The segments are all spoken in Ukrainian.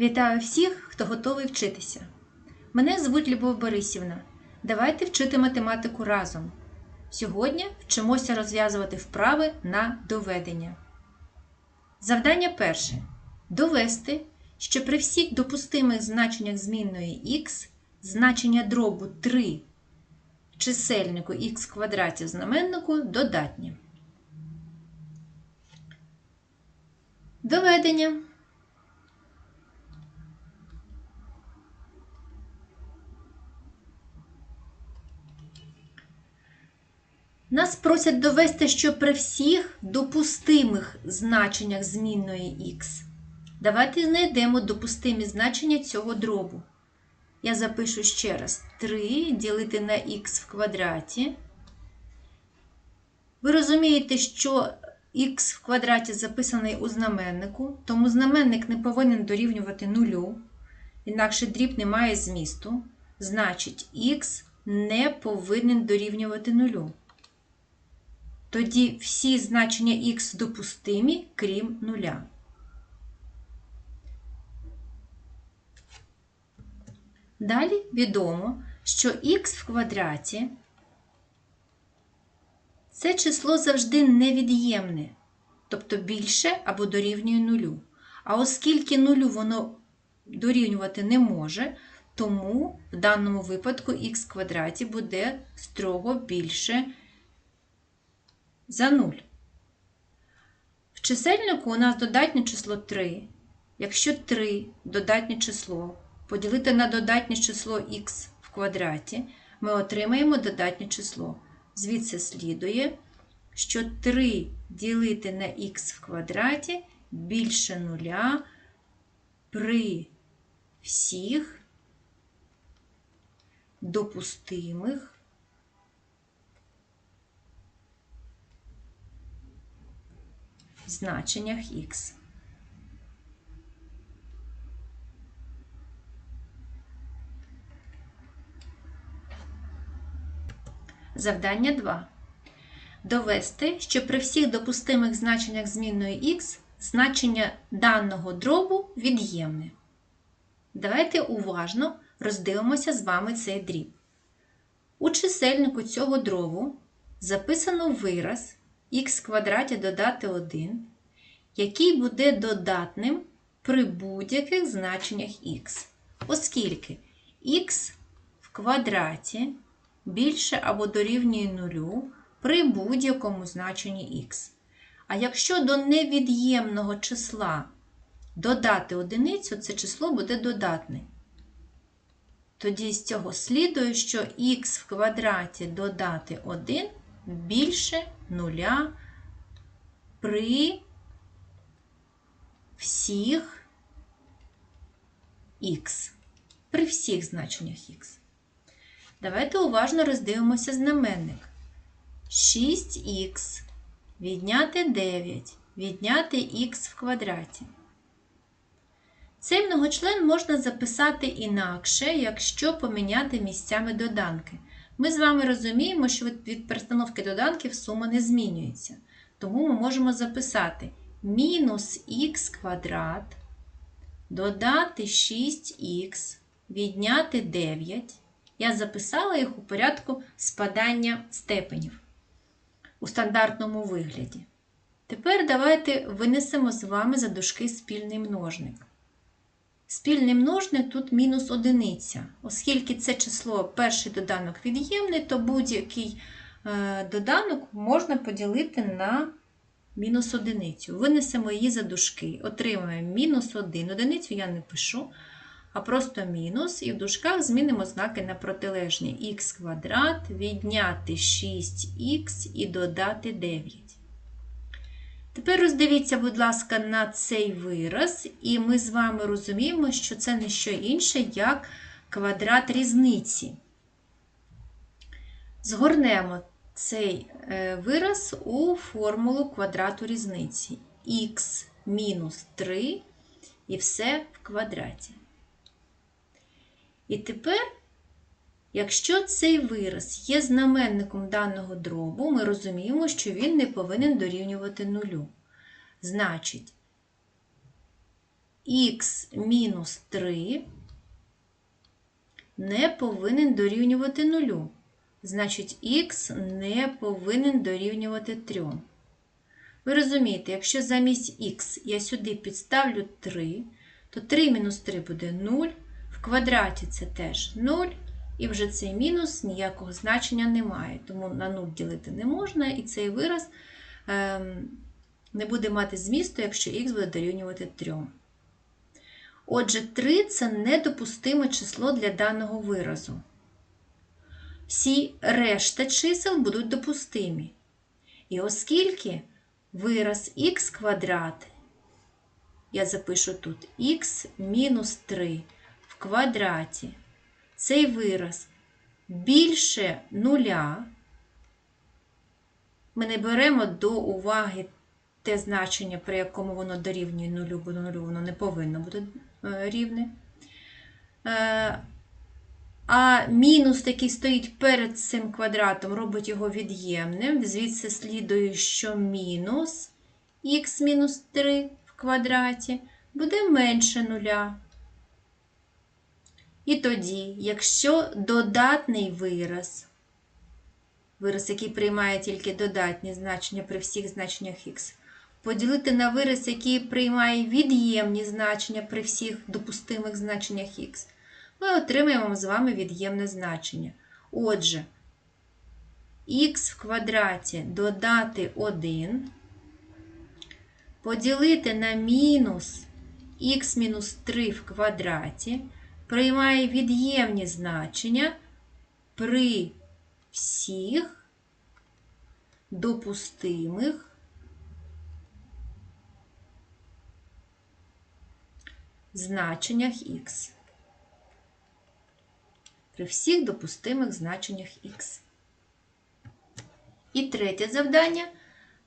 Вітаю всіх, хто готовий вчитися. Мене звуть Любов Борисівна. Давайте вчити математику разом. Сьогодні вчимося розв'язувати вправи на доведення. Завдання перше. Довести, що при всіх допустимих значеннях змінної х значення дробу 3 чисельнику х квадраті знаменнику додатні. Доведення. Нас просять довести, що при всіх допустимих значеннях змінної х. Давайте знайдемо допустимі значення цього дробу. Я запишу ще раз 3 ділити на х в квадраті. Ви розумієте, що х в квадраті записаний у знаменнику, тому знаменник не повинен дорівнювати нулю, інакше дріб не має змісту. Значить, х не повинен дорівнювати нулю. Тоді всі значення х допустимі, крім нуля. Далі відомо, що х в квадраті це число завжди невід'ємне, тобто більше або дорівнює нулю. А оскільки нулю воно дорівнювати не може, тому в даному випадку х в квадраті буде строго більше за 0. В чисельнику у нас додатнє число 3. Якщо 3 додатнє число поділити на додатнє число х в квадраті, ми отримаємо додатнє число. Звідси слідує, що 3 ділити на х в квадраті більше нуля при всіх допустимих значеннях х. Завдання 2. Довести, що при всіх допустимих значеннях змінної х значення даного дробу від'ємне. Давайте уважно роздивимося з вами цей дріб. У чисельнику цього дробу записано вираз х квадраті додати 1, який буде додатним при будь-яких значеннях х, оскільки х в квадраті більше або дорівнює нулю при будь-якому значенні х. А якщо до невід'ємного числа додати одиницю, це число буде додатне. Тоді з цього слідує, що х в квадраті додати 1 більше нуля при всіх х, при всіх значеннях х. Давайте уважно роздивимося знаменник. 6х відняти 9, відняти х в квадраті. Цей многочлен можна записати інакше, якщо поміняти місцями доданки. Ми з вами розуміємо, що від перестановки доданків сума не змінюється. Тому ми можемо записати мінус х квадрат, додати 6х, відняти 9. Я записала їх у порядку спадання степенів у стандартному вигляді. Тепер давайте винесемо з вами за дужки спільний множник. Спільний множник тут мінус одиниця. Оскільки це число перший доданок від'ємний, то будь-який е, доданок можна поділити на мінус одиницю. Винесемо її за дужки. Отримаємо мінус 1. Одиницю я не пишу, а просто мінус. І в дужках змінимо знаки на протилежні х квадрат, відняти 6х і додати 9. Тепер роздивіться, будь ласка, на цей вираз, і ми з вами розуміємо, що це не що інше, як квадрат різниці. Згорнемо цей вираз у формулу квадрату різниці. х мінус 3 і все в квадраті. І тепер, якщо цей вираз є знаменником даного дробу, ми розуміємо, що він не повинен дорівнювати нулю. Значить, мінус 3 не повинен дорівнювати нулю. Значить, х не повинен дорівнювати 3. Ви розумієте, якщо замість х я сюди підставлю 3, то 3 мінус 3 буде 0, в квадраті це теж 0, і вже цей мінус ніякого значення не має. Тому на 0 ділити не можна, і цей вираз ем, не буде мати змісту, якщо х буде дорівнювати 3. Отже, 3 це недопустиме число для даного виразу. Всі решта чисел будуть допустимі. І оскільки вираз х квадрат, я запишу тут х мінус 3 в квадраті, цей вираз більше нуля, ми не беремо до уваги те значення, при якому воно дорівнює нулю, бо нулю воно не повинно бути е, рівне. Е, а мінус, який стоїть перед цим квадратом, робить його від'ємним. Звідси слідує, що мінус х мінус 3 в квадраті буде менше нуля. І тоді, якщо додатний вираз, вираз, який приймає тільки додатні значення при всіх значеннях х, поділити на вираз, який приймає від'ємні значення при всіх допустимих значеннях х, ми отримаємо з вами від'ємне значення. Отже, х в квадраті додати 1, поділити на мінус х мінус 3 в квадраті приймає від'ємні значення при всіх допустимих значеннях х. При всіх допустимих значеннях х. І третє завдання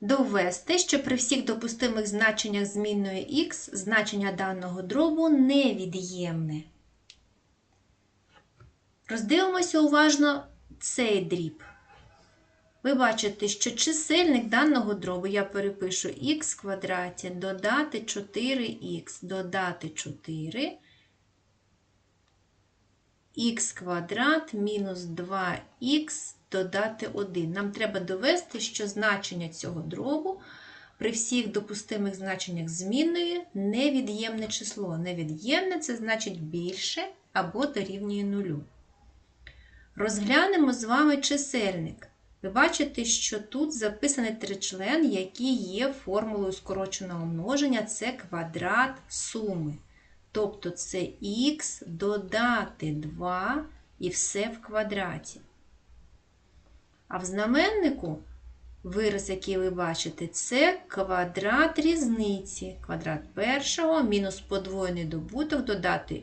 довести, що при всіх допустимих значеннях змінної х значення даного дробу невід'ємне. Роздивимося уважно цей дріб. Ви бачите, що чисельник даного дробу я перепишу х квадраті додати 4х додати 4, х квадрат мінус 2х додати 1. Нам треба довести, що значення цього дробу при всіх допустимих значеннях змінної невід'ємне число. Невід'ємне це значить більше або дорівнює нулю. Розглянемо з вами чисельник. Ви бачите, що тут записаний тричлен, який є формулою скороченого множення, це квадрат суми. Тобто це х додати 2 і все в квадраті. А в знаменнику вираз, який ви бачите, це квадрат різниці. Квадрат першого мінус подвоєний добуток, додати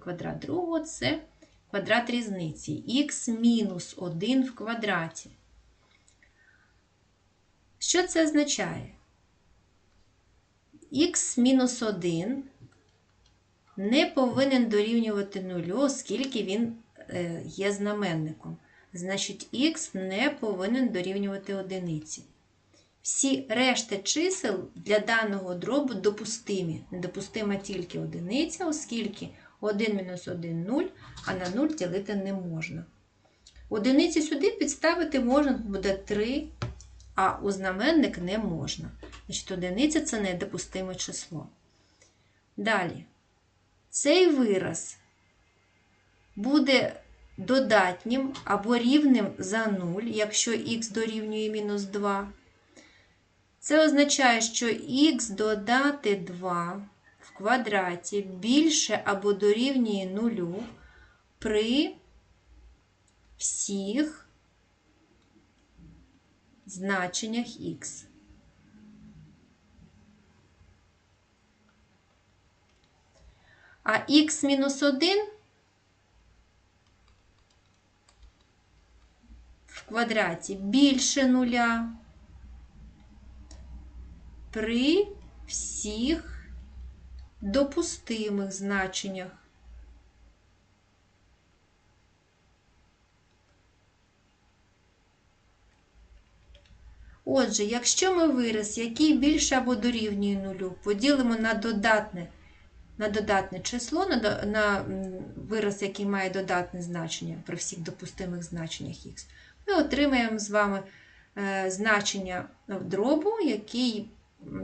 квадрат другого це квадрат різниці. х мінус 1 в квадраті. Що це означає? х мінус 1 не повинен дорівнювати нулю, оскільки він е, є знаменником. Значить, х не повинен дорівнювати одиниці. Всі решти чисел для даного дробу допустимі. Недопустима тільки одиниця, оскільки 1 мінус 1 0, а на 0 ділити не можна. Одиниці сюди підставити можна, буде 3, а у знаменник не можна. Значить, одиниця це недопустиме число. Далі, цей вираз буде додатнім або рівним за 0, якщо х дорівнює мінус 2. Це означає, що х додати 2 в квадраті більше або дорівнює 0 при всіх значеннях х. А х мінус 1 в квадраті більше нуля при всіх допустимих значеннях. Отже, якщо ми вираз, який більше або дорівнює нулю, поділимо на додатне на додатне число, на, на вираз, який має додатне значення при всіх допустимих значеннях х, ми отримаємо з вами е, значення дробу, який,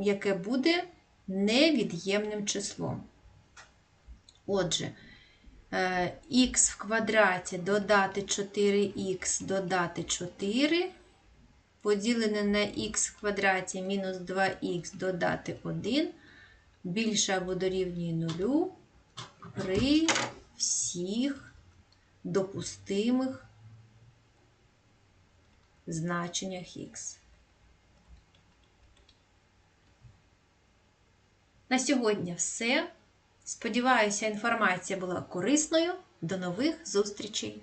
яке буде невід'ємним числом. Отже, х в квадраті додати 4х додати 4 поділене на х в квадраті мінус 2х додати 1 більше або дорівнює 0 при всіх допустимих значеннях х. На сьогодні все. Сподіваюся, інформація була корисною. До нових зустрічей!